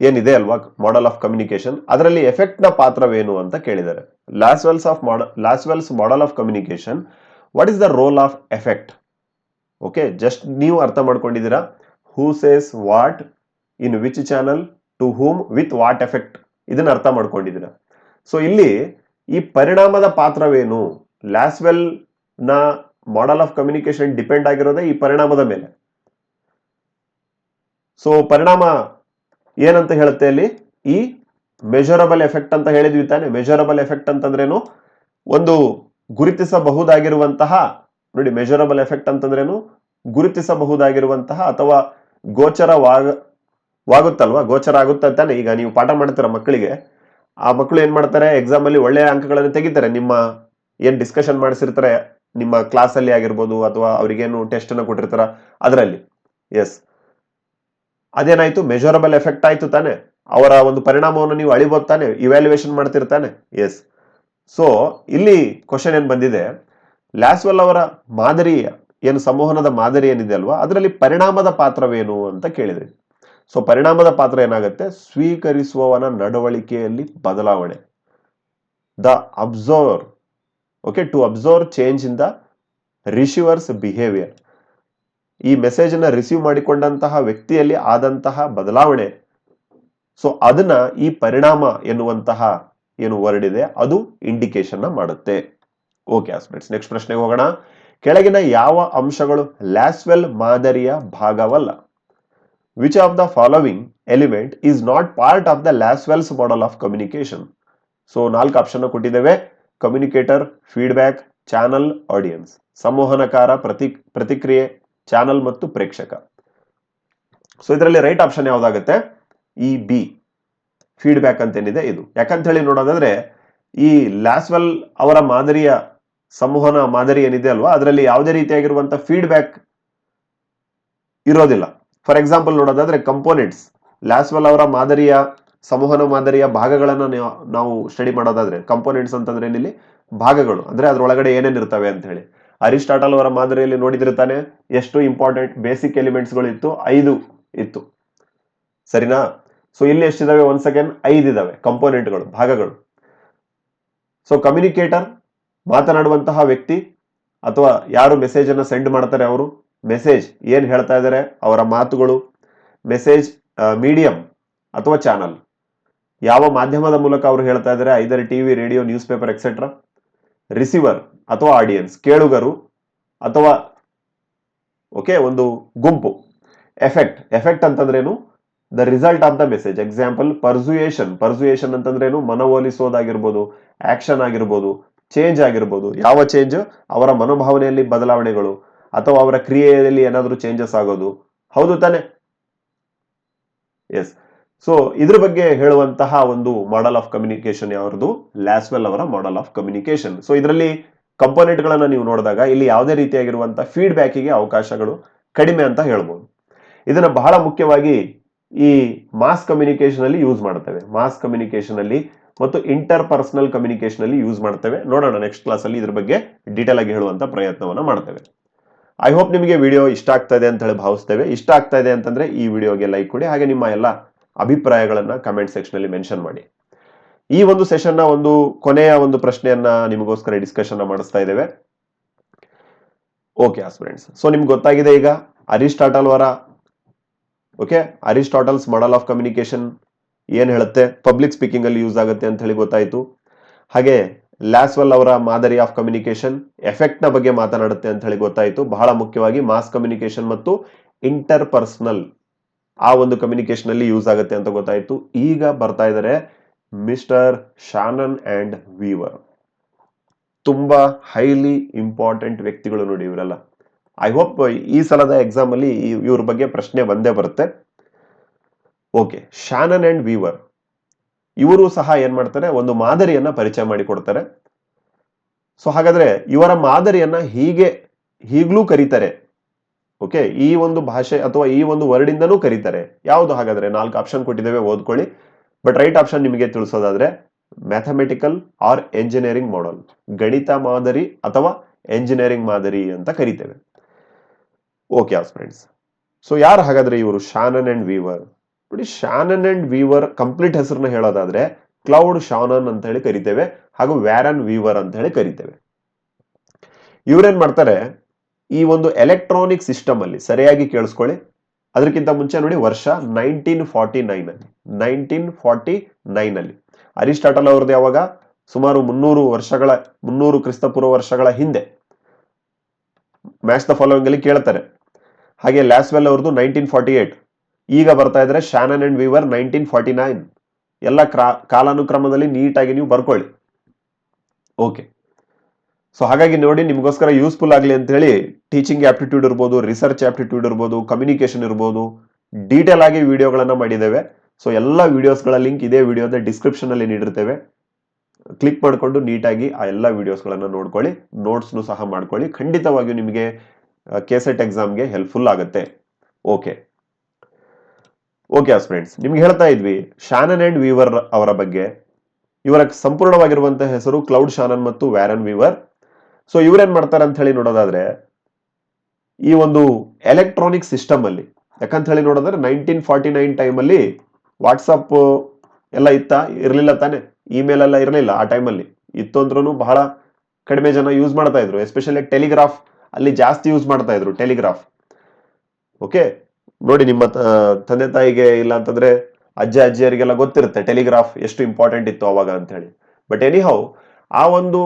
ಏನಿದೆ ಅಲ್ವಾ ಮಾಡೆಲ್ ಆಫ್ ಕಮ್ಯುನಿಕೇಶನ್ ಅದರಲ್ಲಿ ಎಫೆಕ್ಟ್ನ ಪಾತ್ರವೇನು ಅಂತ ಕೇಳಿದ್ದಾರೆ. ಲ್ಯಾಸ್ವೆಲ್ಸ್ ಆಫ್ ಮಾಡ Lasswell's model of communication what is the role of effect okay just ನೀವು ಅರ್ಥ ಮಾಡ್ಕೊಂಡಿದ್ದೀರಾ? Who says what in which channel to whom with what effect ಇದನ್ನ ಅರ್ಥ ಮಾಡ್ಕೊಂಡಿದ್ದೀರಾ. ಸೊ ಇಲ್ಲಿ ಈ ಪರಿಣಾಮದ ಪಾತ್ರವೇನು? ಲ್ಯಾಸ್ವೆಲ್ನ ಮಾಡೆಲ್ ಆಫ್ ಕಮ್ಯುನಿಕೇಶನ್ ಡಿಪೆಂಡ್ ಆಗಿರೋದೇ ಈ ಪರಿಣಾಮದ ಮೇಲೆ. ಸೊ ಪರಿಣಾಮ ಏನಂತ ಹೇಳುತ್ತೆ ಅಲ್ಲಿ? ಈ ಮೆಜರಬಲ್ ಎಫೆಕ್ಟ್ ಅಂತ ಹೇಳಿದ್ವಿ ತಾನೆ. ಮೆಜರಬಲ್ ಎಫೆಕ್ಟ್ ಅಂತಂದ್ರೇನು? ಒಂದು ಗುರುತಿಸಬಹುದಾಗಿರುವಂತಹ, ನೋಡಿ ಮೆಜರಬಲ್ ಎಫೆಕ್ಟ್ ಅಂತಂದ್ರೇನು? ಗುರುತಿಸಬಹುದಾಗಿರುವಂತಹ ಅಥವಾ ಗೋಚರವಾಗ, ವಾಗುತ್ತಲ್ವಾ? ಗೋಚರ ಆಗುತ್ತೆ ತಾನೆ? ಈಗ ನೀವು ಪಾಠ ಮಾಡ್ತೀರ ಮಕ್ಕಳಿಗೆ? ಆ ಮಕ್ಕಳು ಏನ್ ಮಾಡ್ತಾರೆ? ಎಕ್ಸಾಮ್ ಅಲ್ಲಿ ಒಳ್ಳೆಯ ಅಂಕಗಳನ್ನು ತೆಗಿತಾರೆ. ನಿಮ್ಮ ಏನ್ ಡಿಸ್ಕಷನ್ ಮಾಡಿಸಿರ್ತಾರೆ, ನಿಮ್ಮ ಕ್ಲಾಸ್ ಅಲ್ಲಿ ಆಗಿರ್ಬೋದು ಅಥವಾ ಅವರಿಗೇನು ಟೆಸ್ಟ್ ಅನ್ನ ಕೊಟ್ಟಿರ್ತಾರ, ಅದರಲ್ಲಿ. ಎಸ್ ಅದೇನಾಯ್ತು? ಮೆಜರಬಲ್ ಎಫೆಕ್ಟ್ ಆಯ್ತು ತಾನೆ. ಅವರ ಒಂದು ಪರಿಣಾಮವನ್ನು ನೀವು ಅಳಿಬೋದು ತಾನೆ ಇವ್ಯಾಲ್ಯೂಯೇಷನ್ ಮಾಡ್ತಿರ್ತಾನೆ. ಎಸ್ ಸೊ ಇಲ್ಲಿ ಕ್ವಶನ್ ಏನು ಬಂದಿದೆ? ಲ್ಯಾಸ್ವೆಲ್ ಅವರ ಮಾದರಿ ಏನು ಸಂವಹನದ ಮಾದರಿ ಏನಿದೆ ಅಲ್ವಾ? ಅದರಲ್ಲಿ ಪರಿಣಾಮದ ಪಾತ್ರವೇನು ಅಂತ ಕೇಳಿದೆ. ಸೊ ಪರಿಣಾಮದ ಪಾತ್ರ ಏನಾಗುತ್ತೆ? ಸ್ವೀಕರಿಸುವವನ ನಡವಳಿಕೆಯಲ್ಲಿ ಬದಲಾವಣೆ. The observe okay to observe change in the receiver's behaviour ಈ ಮೆಸೇಜ್ ಅನ್ನ ರಿಸೀವ್ ಮಾಡಿಕೊಂಡಂತಹ ವ್ಯಕ್ತಿಯಲ್ಲಿ ಆದಂತಹ ಬದಲಾವಣೆ. ಸೊ ಅದನ್ನ ಈ ಪರಿಣಾಮ ಎನ್ನುವಂತಹ ಏನು ವರ್ಡ್ ಇದೆ, ಅದು ಇಂಡಿಕೇಶನ್ ಮಾಡುತ್ತೆ. ಓಕೆ ಆಸ್ಪೆಟ್ಸ್ ನೆಕ್ಸ್ಟ್ ಪ್ರಶ್ನೆಗೆ ಹೋಗೋಣ. ಕೆಳಗಿನ ಯಾವ ಅಂಶಗಳು ಲ್ಯಾಸ್ವೆಲ್ ಮಾದರಿಯ ಭಾಗವಲ್ಲ? Which of the following element is not part of the Lasswell's model of communication so ನಾಲ್ಕು ಆಪ್ಷನ್ ಕೊಟ್ಟಿದ್ದೇವೆ. ಕಮ್ಯುನಿಕೇಟರ್ ಫೀಡ್ಬ್ಯಾಕ್ ಚಾನಲ್ ಆಡಿಯನ್ಸ್ ಸಂವಹನಕಾರ, ಪ್ರತಿ, ಪ್ರತಿಕ್ರಿಯೆ ಚಾನಲ್ ಮತ್ತು ಪ್ರೇಕ್ಷಕ. ಸೊ ಇದರಲ್ಲಿ ರೈಟ್ ಆಪ್ಷನ್ ಯಾವುದಾಗುತ್ತೆ? ಇ ಬಿ ಫೀಡ್ಬ್ಯಾಕ್ ಅಂತ ಏನಿದೆ ಇದು. ಯಾಕಂತ ಹೇಳಿ ನೋಡೋದಾದ್ರೆ, ಈ ಲ್ಯಾಸ್ವೆಲ್ ಅವರ ಮಾದರಿಯ ಸಂವಹನ ಮಾದರಿ ಏನಿದೆ ಅಲ್ವಾ? ಅದರಲ್ಲಿ ಯಾವುದೇ ರೀತಿಯಾಗಿರುವಂತ ಫೀಡ್ಬ್ಯಾಕ್ ಇರೋದಿಲ್ಲ. ಫಾರ್ ಎಕ್ಸಾಂಪಲ್ ನೋಡೋದಾದ್ರೆ ಕಂಪೋನೆಂಟ್ಸ್ ಲ್ಯಾಸ್ವೆಲ್ ಅವರ ಮಾದರಿಯ ಸಂವಹನ ಮಾದರಿಯ ಭಾಗಗಳನ್ನು ನಾವು ಸ್ಟಡಿ ಮಾಡೋದಾದ್ರೆ ಕಂಪೋನೆಂಟ್ಸ್ ಅಂತಂದ್ರೆ ಏನಿಲ್ಲಿ? ಭಾಗಗಳು. ಅಂದ್ರೆ ಅದರೊಳಗಡೆ ಏನೇನು ಇರ್ತವೆ ಅಂತ ಹೇಳಿ ಅರಿಸ್ಟಾಟಲ್ ಅವರ ಮಾದರಿಯಲ್ಲಿ ನೋಡಿದಿರ್ತಾನೆ ಎಷ್ಟು ಇಂಪಾರ್ಟೆಂಟ್ ಬೇಸಿಕ್ ಎಲಿಮೆಂಟ್ಸ್ಗಳು ಇತ್ತು? ಐದು ಇತ್ತು. ಸರಿನಾ? ಸೊ ಇಲ್ಲಿ ಎಷ್ಟಿದಾವೆ? ಒಂದ್ ಸೆಕೆಂಡ್ ಐದು ಇದಾವೆ. ಕಂಪೋನೆಂಟ್ಗಳು ಭಾಗಗಳು. ಸೊ ಕಮ್ಯುನಿಕೇಟರ್ ಮಾತನಾಡುವಂತಹ ವ್ಯಕ್ತಿ, ಅಥವಾ ಯಾರು ಮೆಸೇಜ್ ಅನ್ನ ಸೆಂಡ್ ಮಾಡ್ತಾರೆ ಅವರು? ಮೆಸೇಜ್ ಏನ್ ಹೇಳ್ತಾ ಇದ್ದಾರೆ ಅವರ ಮಾತುಗಳು. ಮೆಸೇಜ್ ಮೀಡಿಯಂ ಅಥವಾ ಚಾನಲ್ ಯಾವ ಮಾಧ್ಯಮದ ಮೂಲಕ ಅವರು ಹೇಳ್ತಾ ಇದ್ದಾರೆ? Either TV radio newspaper etcetera receiver ಅಥವಾ ಆಡಿಯನ್ಸ್ ಕೇಳುಗರು ಅಥವಾ ಓಕೆ ಒಂದು ಗುಂಪು. ಎಫೆಕ್ಟ್ ಎಫೆಕ್ಟ್ ಅಂತಂದ್ರೇನು? The result of the message example persuasion persuasion ಅಂತಂದ್ರೇನು? ಮನವೊಲಿಸೋದಾಗಿರ್ಬೋದು ಆಕ್ಷನ್ ಆಗಿರ್ಬೋದು ಚೇಂಜ್ ಆಗಿರ್ಬೋದು. ಯಾವ ಚೇಂಜ್ ಅವರ ಮನೋಭಾವನೆಯಲ್ಲಿ ಬದಲಾವಣೆಗಳು ಅಥವಾ ಅವರ ಕ್ರಿಯೆಯಲ್ಲಿ ಏನಾದರೂ ಚೇಂಜಸ್ ಆಗೋದು. ಹೌದು ತಾನೆ? ಎಸ್ ಸೊ ಇದ್ರ ಬಗ್ಗೆ ಹೇಳುವಂತಹ ಒಂದು ಮಾಡೆಲ್ ಆಫ್ ಕಮ್ಯುನಿಕೇಶನ್ ಯಾವ್ದು ಲ್ಯಾಸ್ವೆಲ್ ಅವರ ಮಾಡೆಲ್ ಆಫ್ ಕಮ್ಯುನಿಕೇಶನ್ ಸೊ ಇದರಲ್ಲಿ ಕಂಪೋನೆಂಟ್ ಗಳನ್ನ ನೀವು ನೋಡಿದಾಗ ಇಲ್ಲಿ ಯಾವುದೇ ರೀತಿಯಾಗಿರುವಂತಹ ಫೀಡ್ಬ್ಯಾಕಿಗೆ ಅವಕಾಶಗಳು ಕಡಿಮೆ ಅಂತ ಹೇಳ್ಬೋದು. ಇದನ್ನ ಬಹಳ ಮುಖ್ಯವಾಗಿ ಈ ಮಾಸ್ ಕಮ್ಯುನಿಕೇಶನ್ ಅಲ್ಲಿ ಯೂಸ್ ಮಾಡ್ತೇವೆ. ಮಾಸ್ ಕಮ್ಯುನಿಕೇಶನ್ ಅಲ್ಲಿ ಮತ್ತು ಇಂಟರ್ ಪರ್ಸನಲ್ ಕಮ್ಯುನಿಕೇಶನ್ ಅಲ್ಲಿ ಯೂಸ್ ಮಾಡ್ತೇವೆ. ನೋಡೋಣ ನೆಕ್ಸ್ಟ್ ಕ್ಲಾಸ್ ಅಲ್ಲಿ ಇದ್ರ ಬಗ್ಗೆ ಡೀಟೇಲ್ ಆಗಿ ಹೇಳುವಂತ ಪ್ರಯತ್ನವನ್ನ ಮಾಡ್ತೇವೆ. ಐ ಹೋಪ್ ನಿಮಗೆ ವಿಡಿಯೋ ಇಷ್ಟ ಆಗ್ತಾ ಇದೆ ಅಂತ ಹೇಳಿ ಭಾವಿಸ್ತೇವೆ. ಇಷ್ಟ ಆಗ್ತಾ ಇದೆ ಅಂತಂದ್ರೆ ಈ ವಿಡಿಯೋಗೆ ಲೈಕ್ ಕೊಡಿ. ಹಾಗೆ ನಿಮ್ಮ ಎಲ್ಲ ಅಭಿಪ್ರಾಯಗಳನ್ನ ಕಮೆಂಟ್ ಸೆಕ್ಷನ್ ಅಲ್ಲಿ ಮೆನ್ಷನ್ ಮಾಡಿ. ಈ ಒಂದು ಸೆಷನ್ನ ಒಂದು ಕೊನೆಯ ಒಂದು ಪ್ರಶ್ನೆಯನ್ನ ನಿಮಗೋಸ್ಕರ ಡಿಸ್ಕಷನ್ ಮಾಡಿಸ್ತಾ ಇದ್ದೇವೆ. ಓಕೆ ಹಸ್ಬೆಂಡ್ಸ್ ಸೊ ನಿಮ್ಗೆ ಗೊತ್ತಾಗಿದೆ ಈಗ ಅರಿಸ್ಟಾಟಲ್ ವರ. Okay Aristotle's model of communication ಏನು ಹೇಳುತ್ತೆ? ಪಬ್ಲಿಕ್ ಸ್ಪೀಕಿಂಗ್ ಅಲ್ಲಿ ಯೂಸ್ ಆಗುತ್ತೆ ಅಂತ ಹೇಳಿ ಗೊತ್ತಾಯಿತು. ಹಾಗೆ ಲ್ಯಾಸ್ವೆಲ್ ಅವರ ಮಾದರಿ ಆಫ್ ಕಮ್ಯುನಿಕೇಶನ್ ಎಫೆಕ್ಟ್ ಬಗ್ಗೆ ಮಾತನಾಡುತ್ತೆ ಅಂತ ಹೇಳಿ ಗೊತ್ತಾಯಿತು. ಬಹಳ ಮುಖ್ಯವಾಗಿ ಮಾಸ್ ಕಮ್ಯುನಿಕೇಶನ್ ಮತ್ತು ಇಂಟರ್ ಪರ್ಸನಲ್ ಆ ಒಂದು ಕಮ್ಯುನಿಕೇಶನ್ ಅಲ್ಲಿ ಯೂಸ್ ಆಗುತ್ತೆ ಅಂತ ಗೊತ್ತಾಯ್ತು. ಈಗ ಬರ್ತಾ ಇದ್ದಾರೆ ಮಿಸ್ಟರ್ ಶಾನನ್ ಅಂಡ್ ವೀವರ್ ತುಂಬಾ ಹೈಲಿ ಇಂಪಾರ್ಟೆಂಟ್ ವ್ಯಕ್ತಿಗಳು ನೋಡಿ ಇವರೆಲ್ಲ. ಐ ಹೋಪ್ ಈ ಸಲದ ಎಕ್ಸಾಮ್ ಅಲ್ಲಿ ಇವ್ರ ಬಗ್ಗೆ ಪ್ರಶ್ನೆ ಬಂದೇ ಬರುತ್ತೆ. ಓಕೆ ಶಾನನ್ ಅಂಡ್ ವೀವರ್ ಇವರು ಸಹ ಏನ್ ಮಾಡ್ತಾರೆ? ಒಂದು ಮಾದರಿಯನ್ನ ಪರಿಚಯ ಮಾಡಿಕೊಡ್ತಾರೆ ಸೊ ಹಾಗಾದ್ರೆ ಇವರ ಮಾದರಿಯನ್ನ ಹೀಗೆ ಈಗ್ಲೂ ಕರೀತಾರೆ. ಓಕೆ ಈ ಒಂದು ಭಾಷೆ ಅಥವಾ ಈ ಒಂದು ವರ್ಡ್ ಇಂದನೂ ಕರೀತಾರೆ. ಯಾವುದು ಹಾಗಾದ್ರೆ? ನಾಲ್ಕು ಆಪ್ಷನ್ ಕೊಟ್ಟಿದ್ದೇವೆ, ಓದ್ಕೊಳ್ಳಿ. ಬಟ್ ರೈಟ್ ಆಪ್ಷನ್ ನಿಮಗೆ ತಿಳಿಸೋದಾದ್ರೆ ಮ್ಯಾಥಮೆಟಿಕಲ್ ಆರ್ ಎಂಜಿನಿಯರಿಂಗ್ ಮಾಡೆಲ್ ಗಣಿತ ಮಾದರಿ ಅಥವಾ ಎಂಜಿನಿಯರಿಂಗ್ ಮಾದರಿ ಅಂತ ಕರಿತೇವೆ. ಓಕೆ ಫ್ರೆಂಡ್ಸ್ ಸೊ ಯಾರು ಹಾಗಾದ್ರೆ ಇವರು? ಶಾನನ್ ಅಂಡ್ ವೀವರ್ ನೋಡಿ ಶಾನನ್ ಅಂಡ್ ವೀವರ್ ಕಂಪ್ಲೀಟ್ ಹೆಸರನ್ನ ಹೇಳೋದಾದ್ರೆ ಕ್ಲೌಡ್ ಶಾನನ್ ಅಂತ ಹೇಳಿ ಕರಿತೇವೆ ಹಾಗೂ ವ್ಯಾರನ್ ವೀವರ್ ಅಂತ ಹೇಳಿ ಕರಿತೇವೆ. ಇವ್ರೇನ್ ಮಾಡ್ತಾರೆ? ಈ ಒಂದು ಎಲೆಕ್ಟ್ರಾನಿಕ್ ಸಿಸ್ಟಮ್ ಅಲ್ಲಿ, ಸರಿಯಾಗಿ ಕೇಳಿಸ್ಕೊಳ್ಳಿ. ಅದಕ್ಕಿಂತ ಮುಂಚೆ ನೋಡಿ, ವರ್ಷ ನೈನ್ಟೀನ್ ಫಾರ್ಟಿ ನೈನ್ ಅಲ್ಲಿ ನೈನ್ಟೀನ್ ಫಾರ್ಟಿ ನೈನ್ ಅಲ್ಲಿ. ಅರಿಸ್ಟಾಟಲ್ ಅವ್ರದ್ದು ಯಾವಾಗ? ಸುಮಾರು ಮುನ್ನೂರು ವರ್ಷಗಳ, ಮುನ್ನೂರು ಕ್ರಿಸ್ತಪೂರ್ವ ವರ್ಷಗಳ ಹಿಂದೆ. ಮ್ಯಾಚ್ ದ ಫಾಲೋವಿಂಗ್ ಅಲ್ಲಿ ಕೇಳ್ತಾರೆ. ಹಾಗೆ ಲ್ಯಾಸ್ವೆಲ್ ಅವ್ರದ್ದು ನೈನ್ಟೀನ್ ಫಾರ್ಟಿ ಏಟ್ ಈಗ ಬರ್ತಾ ಇದ್ರೆ Shannon and Weaver nineteen forty nine ಎಲ್ಲ ಕ್ರಾ, ಕಾಲಾನುಕ್ರಮದಲ್ಲಿ ನೀಟಾಗಿ ನೀವು ಬರ್ಕೊಳ್ಳಿ. ಓಕೆ ಸೊ ಹಾಗಾಗಿ ನೋಡಿ, ನಿಮಗೋಸ್ಕರ ಯೂಸ್ಫುಲ್ ಆಗಲಿ ಅಂತ ಹೇಳಿ ಟೀಚಿಂಗ್ ಆಪ್ಟಿಟ್ಯೂಡ್ ಇರ್ಬೋದು ರಿಸರ್ಚ್ ಆಪ್ಟಿಟ್ಯೂಡ್ ಇರ್ಬೋದು ಕಮ್ಯುನಿಕೇಶನ್ ಇರ್ಬೋದು ಡೀಟೇಲ್ ಆಗಿ ವಿಡಿಯೋಗಳನ್ನು ಮಾಡಿದ್ದೇವೆ. ಸೊ ಎಲ್ಲ ವಿಡಿಯೋಸ್ಗಳ ಲಿಂಕ್ ಇದೇ ವಿಡಿಯೋದ ಡಿಸ್ಕ್ರಿಪ್ಷನ್ ಅಲ್ಲಿ ನೀಡಿರ್ತೇವೆ. ಕ್ಲಿಕ್ ಮಾಡಿಕೊಂಡು ನೀಟಾಗಿ ಆ ಎಲ್ಲ ವಿಡಿಯೋಸ್ಗಳನ್ನು ನೋಡ್ಕೊಳ್ಳಿ. ನೋಟ್ಸ್ನು ಸಹ ಮಾಡ್ಕೊಳ್ಳಿ. ಖಂಡಿತವಾಗಿಯೂ ನಿಮಗೆ ಕೆಸೆಟ್ ಎಕ್ಸಾಮ್ಗೆ ಹೆಲ್ಪ್ಫುಲ್ ಆಗುತ್ತೆ. ಓಕೆ ಓಕೆ ಫ್ರೆಂಡ್ಸ್ ನಿಮ್ಗೆ ಹೇಳ್ತಾ ಇದ್ವಿ ಶಾನನ್ ಅಂಡ್ ವೀವರ್ ಅವರ ಬಗ್ಗೆ. ಇವರ ಸಂಪೂರ್ಣವಾಗಿರುವಂತಹ ಹೆಸರು ಕ್ಲೌಡ್ ಶಾನನ್ ಮತ್ತು ವ್ಯಾರನ್ ವೀವರ್ ಸೊ ಇವ್ರೇನ್ ಮಾಡ್ತಾರೆ ಅಂತ ಹೇಳಿ ನೋಡೋದಾದ್ರೆ, ಈ ಒಂದು ಎಲೆಕ್ಟ್ರಾನಿಕ್ ಸಿಸ್ಟಮ್ ಅಲ್ಲಿ, ಯಾಕಂತ ಹೇಳಿ ನೋಡೋದಾದ್ರೆ ನೈನ್ಟೀನ್ ಫಾರ್ಟಿ ನೈನ್ ಟೈಮ್ ಅಲ್ಲಿ ವಾಟ್ಸಪ್ ಎಲ್ಲ ಇತ್ತ? ಇರಲಿಲ್ಲ ತಾನೆ. ಇಮೇಲ್ ಎಲ್ಲ ಇರಲಿಲ್ಲ ಆ ಟೈಮಲ್ಲಿ ಇತ್ತು ಅಂದ್ರೂ ಬಹಳ ಕಡಿಮೆ ಜನ ಯೂಸ್ ಮಾಡ್ತಾ ಇದ್ರು. ಎಸ್ಪೆಷಲಿ ಟೆಲಿಗ್ರಾಫ್ ಅಲ್ಲಿ ಜಾಸ್ತಿ ಯೂಸ್ ಮಾಡ್ತಾ ಇದ್ರು ಟೆಲಿಗ್ರಾಫ್ ಓಕೆ ನೋಡಿ ನಿಮ್ಮ ತಂದೆ ತಾಯಿಗೆ ಇಲ್ಲ ಅಂತಂದ್ರೆ ಅಜ್ಜ, ಅಜ್ಜಿಯರಿಗೆಲ್ಲ ಗೊತ್ತಿರುತ್ತೆ ಟೆಲಿಗ್ರಾಫ್ ಎಷ್ಟು ಇಂಪಾರ್ಟೆಂಟ್ ಇತ್ತು ಅವಾಗ ಅಂತ ಹೇಳಿ. ಬಟ್ ಎನಿಹೌ ಆ ಒಂದು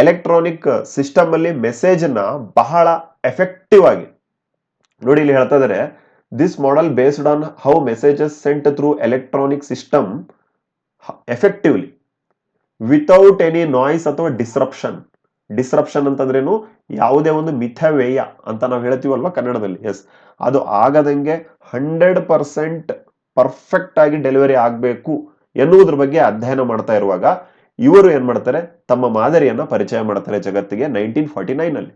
ಎಲೆಕ್ಟ್ರಾನಿಕ್ ಸಿಸ್ಟಮ್ ಅಲ್ಲಿ ಮೆಸೇಜ್ನ ಬಹಳ ಎಫೆಕ್ಟಿವ್ ಆಗಿ. ನೋಡಿ ಇಲ್ಲಿ ಹೇಳ್ತಾ ಇದಾರೆ this model based on how messages sent through electronic system effectively without any noise ಅಥವಾ ಡಿಸ್ರಪ್ಷನ್ ಡಿಸ್ರಪ್ಷನ್ ಅಂತಂದ್ರೇನು? ಯಾವುದೇ ಒಂದು ಮಿಥವ್ಯಯ ಅಂತ ನಾವು ಹೇಳ್ತೀವಲ್ವಾ ಕನ್ನಡದಲ್ಲಿ? ಎಸ್ ಅದು ಆಗದಂಗೆ ಹಂಡ್ರೆಡ್ ಪರ್ಸೆಂಟ್ ಪರ್ಫೆಕ್ಟ್ ಆಗಿ ಡೆಲಿವರಿ ಆಗಬೇಕು ಎನ್ನುವುದ್ರ ಬಗ್ಗೆ ಅಧ್ಯಯನ ಮಾಡ್ತಾ ಇರುವಾಗ ಇವರು ಏನ್ ಮಾಡ್ತಾರೆ? ತಮ್ಮ ಮಾದರಿಯನ್ನ ಪರಿಚಯ ಮಾಡ್ತಾರೆ ಜಗತ್ತಿಗೆ ನೈನ್ಟೀನ್ ಫಾರ್ಟಿ ನೈನ್ ಅಲ್ಲಿ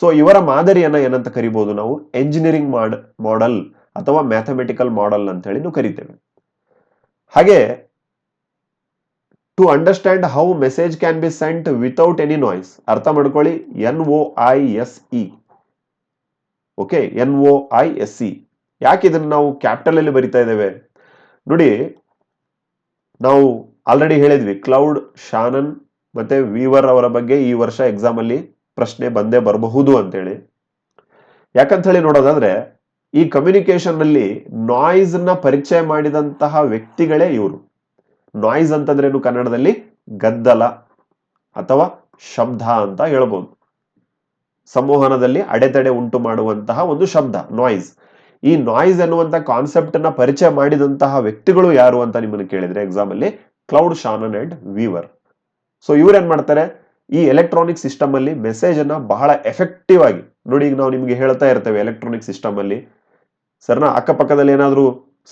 ಸೊ ಇವರ ಮಾದರಿಯನ್ನ ಏನಂತ ಕರಿಬಹುದು ನಾವು? ಎಂಜಿನಿಯರಿಂಗ್ ಮಾಡ್ ಮಾಡೆಲ್ ಅಥವಾ ಮ್ಯಾಥಮೆಟಿಕಲ್ ಮಾಡೆಲ್ ಅಂತ ಹೇಳಿ ಕರಿತೇವೆ. ಹಾಗೆ to understand how message can be sent without any noise ಅರ್ಥ ಮಾಡ್ಕೊಳ್ಳಿ, N O I S E. Okay N O I S E. ಯಾಕೆ ಇದನ್ನು ನಾವು ಕ್ಯಾಪಿಟಲ್ ಅಲ್ಲಿ ಬರಿತಾ ಇದ್ದೇವೆ? ನೋಡಿ, ನಾವು ಆಲ್ರೆಡಿ ಹೇಳಿದ್ವಿ ಕ್ಲೌಡ್ ಶಾನನ್ ಮತ್ತೆ ವೀವರ್ ಅವರ ಬಗ್ಗೆ ಈ ವರ್ಷ ಎಕ್ಸಾಮ್ ಅಲ್ಲಿ ಪ್ರಶ್ನೆ ಬಂದೇ ಬರಬಹುದು ಅಂತೇಳಿ. ಯಾಕಂತ ಹೇಳಿ ನೋಡೋದಾದ್ರೆ, ಈ ಕಮ್ಯುನಿಕೇಶನ್ನಲ್ಲಿ ನಾಯ್ಸ್ನ ಪರಿಚಯ ಮಾಡಿದಂತಹ ವ್ಯಕ್ತಿಗಳೇ ಇವರು. ನಾಯ್ಸ್ ಅಂತಂದ್ರೇನು ಕನ್ನಡದಲ್ಲಿ? ಗದ್ದಲ ಅಥವಾ ಶಬ್ದ ಅಂತ ಹೇಳ್ಬೋದು. ಸಂವಹನದಲ್ಲಿ ಅಡೆತಡೆ ಉಂಟು ಮಾಡುವಂತಹ ಒಂದು ಶಬ್ದ ನಾಯ್ಸ್ ಈ ನಾಯ್ಸ್ ಎನ್ನುವಂಥ ಅನ್ನು ಪರಿಚಯ ಮಾಡಿದಂತಹ ವ್ಯಕ್ತಿಗಳು ಯಾರು ಅಂತ ನಿಮ್ಮನ್ನು ಕೇಳಿದ್ರೆ ಎಕ್ಸಾಮ್ ಅಲ್ಲಿ? Claude Shannon and Weaver. So ಇವ್ರೇನ್ ಮಾಡ್ತಾರೆ? ಈ ಎಲೆಕ್ಟ್ರಾನಿಕ್ ಸಿಸ್ಟಮ್ ಅಲ್ಲಿ ಮೆಸೇಜ್ ಅನ್ನ ಬಹಳ ಎಫೆಕ್ಟಿವ್ ಆಗಿ, ನೋಡಿ ಈಗ ನಾವು ನಿಮ್ಗೆ ಹೇಳ್ತಾ ಇರ್ತೇವೆ ಎಲೆಕ್ಟ್ರಾನಿಕ್ ಸಿಸ್ಟಮ್ ಅಲ್ಲಿ. ಸರ್ನ ಅಕ್ಕಪಕ್ಕದಲ್ಲಿ ಏನಾದ್ರೂ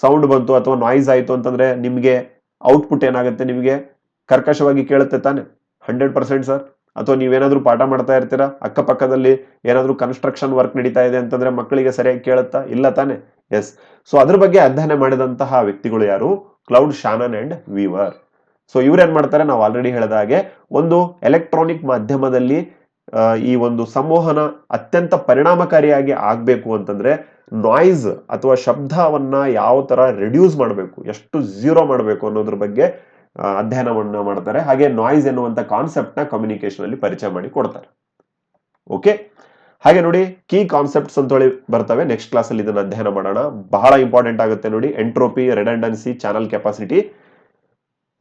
ಸೌಂಡ್ ಬಂತು ಅಥವಾ ನಾಯ್ಸ್ ಆಯ್ತು ಅಂತಂದ್ರೆ ನಿಮ್ಗೆ ಔಟ್ಪುಟ್ ಏನಾಗುತ್ತೆ ನಿಮಗೆ? ಕರ್ಕಶವಾಗಿ ಕೇಳುತ್ತೆ ತಾನೆ. ಹಂಡ್ರೆಡ್ ಪರ್ಸೆಂಟ್ ಸರ್ ಅಥವಾ ನೀವೇನಾದ್ರೂ ಪಾಠ ಮಾಡ್ತಾ ಇರ್ತೀರಾ? ಅಕ್ಕಪಕ್ಕದಲ್ಲಿ ಏನಾದ್ರೂ ಕನ್ಸ್ಟ್ರಕ್ಷನ್ ವರ್ಕ್ ನಡೀತಾ ಇದೆ ಅಂತಂದ್ರೆ ಮಕ್ಕಳಿಗೆ ಸರಿಯಾಗಿ ಕೇಳುತ್ತಾ? ಇಲ್ಲ ತಾನೆ. ಎಸ್ ಸೊ ಅದ್ರ ಬಗ್ಗೆ ಅಧ್ಯಯನ ಮಾಡಿದಂತಹ ವ್ಯಕ್ತಿಗಳು ಯಾರು? Claude Shannon and Weaver so ಇವ್ರೇನ್ ಮಾಡ್ತಾರೆ? ನಾವು ಆಲ್ರೆಡಿ ಹೇಳಿದ ಹಾಗೆ ಒಂದು ಎಲೆಕ್ಟ್ರಾನಿಕ್ ಮಾಧ್ಯಮದಲ್ಲಿ ಈ ಒಂದು ಸಂವಹನ ಅತ್ಯಂತ ಪರಿಣಾಮಕಾರಿಯಾಗಿ ಆಗಬೇಕು ಅಂತಂದ್ರೆ ನಾಯ್ಸ್ ಅಥವಾ ಶಬ್ದವನ್ನ ಯಾವ ತರ ರಿಡ್ಯೂಸ್ ಮಾಡಬೇಕು, ಎಷ್ಟು ಝೀರೋ ಮಾಡಬೇಕು ಅನ್ನೋದ್ರ ಬಗ್ಗೆ ಅಧ್ಯಯನವನ್ನ ಮಾಡ್ತಾರೆ. ಹಾಗೆ ನಾಯ್ಸ್ ಎನ್ನುವಂತ ಕಾನ್ಸೆಪ್ಟ್ನ ಕಮ್ಯುನಿಕೇಶನ್ ಅಲ್ಲಿ ಪರಿಚಯ ಮಾಡಿ ಕೊಡ್ತಾರೆ. ಓಕೆ ಹಾಗೆ ನೋಡಿ ಕೀ ಕಾನ್ಸೆಪ್ಟ್ಸ್ ಅಂತ ಹೇಳಿ ಬರ್ತವೆ. ನೆಕ್ಸ್ಟ್ ಕ್ಲಾಸ್ ಅಲ್ಲಿ ಇದನ್ನ ಅಧ್ಯಯನ ಮಾಡೋಣ. ಬಹಳ ಇಂಪಾರ್ಟೆಂಟ್ ಆಗುತ್ತೆ ನೋಡಿ. Entropy redundancy channel capacity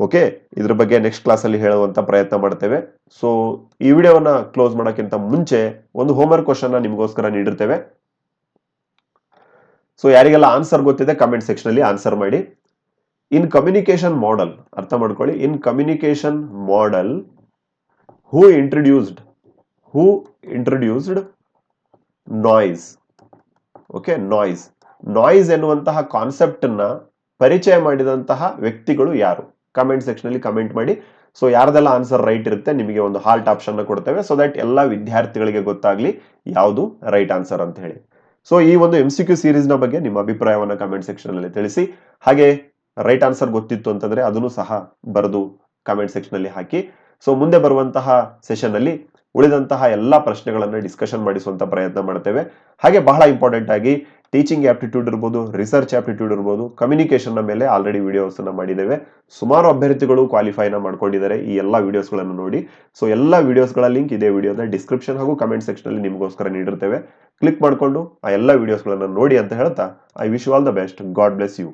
okay ಇದ್ರ ಬಗ್ಗೆ ನೆಕ್ಸ್ಟ್ ಕ್ಲಾಸ್ ಅಲ್ಲಿ ಹೇಳುವಂತ ಪ್ರಯತ್ನ ಮಾಡ್ತೇವೆ. ಸೊ ಈ ವಿಡಿಯೋವನ್ನ ಕ್ಲೋಸ್ ಮಾಡೋಕ್ಕಿಂತ ಮುಂಚೆ ಒಂದು ಹೋಮ್ವರ್ಕ್ ಕ್ವಶನ್ ನಿಮಗೋಸ್ಕರ ನೀಡಿರ್ತೇವೆ. ಸೊ ಯಾರಿಗೆಲ್ಲ ಆನ್ಸರ್ ಗೊತ್ತಿದೆ ಕಮೆಂಟ್ ಸೆಕ್ಷನ್ ಅಲ್ಲಿ ಆನ್ಸರ್ ಮಾಡಿ. ಇನ್ ಕಮ್ಯುನಿಕೇಶನ್ ಮಾಡೆಲ್ ಅರ್ಥ ಮಾಡ್ಕೊಳ್ಳಿ. In communication model who introduced who introduced noise okay noise noise ಎನ್ನುವಂತಹ ಕಾನ್ಸೆಪ್ಟ್ ಅನ್ನ ಪರಿಚಯ ಮಾಡಿದಂತಹ ವ್ಯಕ್ತಿಗಳು ಯಾರು? ಕಮೆಂಟ್ ಸೆಕ್ಷನ್ ಅಲ್ಲಿ ಕಮೆಂಟ್ ಮಾಡಿ. ಸೊ ಯಾರ್ದೆಲ್ಲ ಆನ್ಸರ್ ರೈಟ್ ಇರುತ್ತೆ ನಿಮಗೆ ಒಂದು ಹಾಲ್ಟ್ ಆಪ್ಷನ್ ಕೊಡ್ತೇವೆ. ಸೊ ದಟ್ ಎಲ್ಲ ವಿದ್ಯಾರ್ಥಿಗಳಿಗೆ ಗೊತ್ತಾಗ್ಲಿ ಯಾವುದು ರೈಟ್ ಆನ್ಸರ್ ಅಂತ ಹೇಳಿ. ಸೊ ಈ ಒಂದು ಎಂ ಸಿ ಕ್ಯೂ ಸೀರೀಸ್ನ ಬಗ್ಗೆ ನಿಮ್ಮ ಅಭಿಪ್ರಾಯವನ್ನ ಕಮೆಂಟ್ ಸೆಕ್ಷನ್ ಅಲ್ಲಿ ತಿಳಿಸಿ. ಹಾಗೆ ರೈಟ್ ಆನ್ಸರ್ ಗೊತ್ತಿತ್ತು ಅಂತಂದ್ರೆ ಅದನ್ನು ಸಹ ಬರೆದು ಕಮೆಂಟ್ ಸೆಕ್ಷನ್ ಅಲ್ಲಿ ಹಾಕಿ. ಸೊ ಮುಂದೆ ಬರುವಂತಹ ಸೆಷನ್ ಅಲ್ಲಿ ಉಳಿದಂತಹ ಎಲ್ಲ ಪ್ರಶ್ನೆಗಳನ್ನ ಡಿಸ್ಕಷನ್ ಮಾಡಿಸುವಂತ ಪ್ರಯತ್ನ ಮಾಡ್ತೇವೆ. ಹಾಗೆ ಬಹಳ ಇಂಪಾರ್ಟೆಂಟ್ ಆಗಿ ಟೀಚಿಂಗ್ ಆಪ್ಟಿಟ್ಯೂಡ್ ಇರ್ಬೋದು ರಿಸರ್ಚ್ ಆಪ್ಟಿಟ್ಯೂಡ್ ಇರ್ಬೋದು ಕಮ್ಯುನಿಕೇಶನ್ನ ಮೇಲೆ ಆಲ್ರೆಡಿ ವಿಡಿಯೋಸ್ ಅನ್ನ ಮಾಡಿದ್ದೇವೆ. ಸುಮಾರು ಅಭ್ಯರ್ಥಿಗಳು ಕ್ವಾಲಿಫೈನ ಮಾಡ್ಕೊಂಡಿದ್ದಾರೆ ಈ ಎಲ್ಲ ವಿಡಿಯೋಸ್ಗಳನ್ನು ನೋಡಿ. ಸೊ ಎಲ್ಲ ವಿಡಿಯೋಸ್ಗಳ ಲಿಂಕ್ ಇದೇ ವಿಡಿಯೋದ ಡಿಸ್ಕ್ರಿಪ್ಷನ್ ಹಾಗೂ ಕಮೆಂಟ್ ಸೆಕ್ಷನ್ ಅಲ್ಲಿ ನಿಮಗೋಸ್ಕರ ನೀಡಿರ್ತೇವೆ. ಕ್ಲಿಕ್ ಮಾಡಿಕೊಂಡು ಆ ಎಲ್ಲ ವಿಡಿಯೋಸ್ಗಳನ್ನು ನೋಡಿ ಅಂತ ಹೇಳ್ತಾ I wish all the best God bless you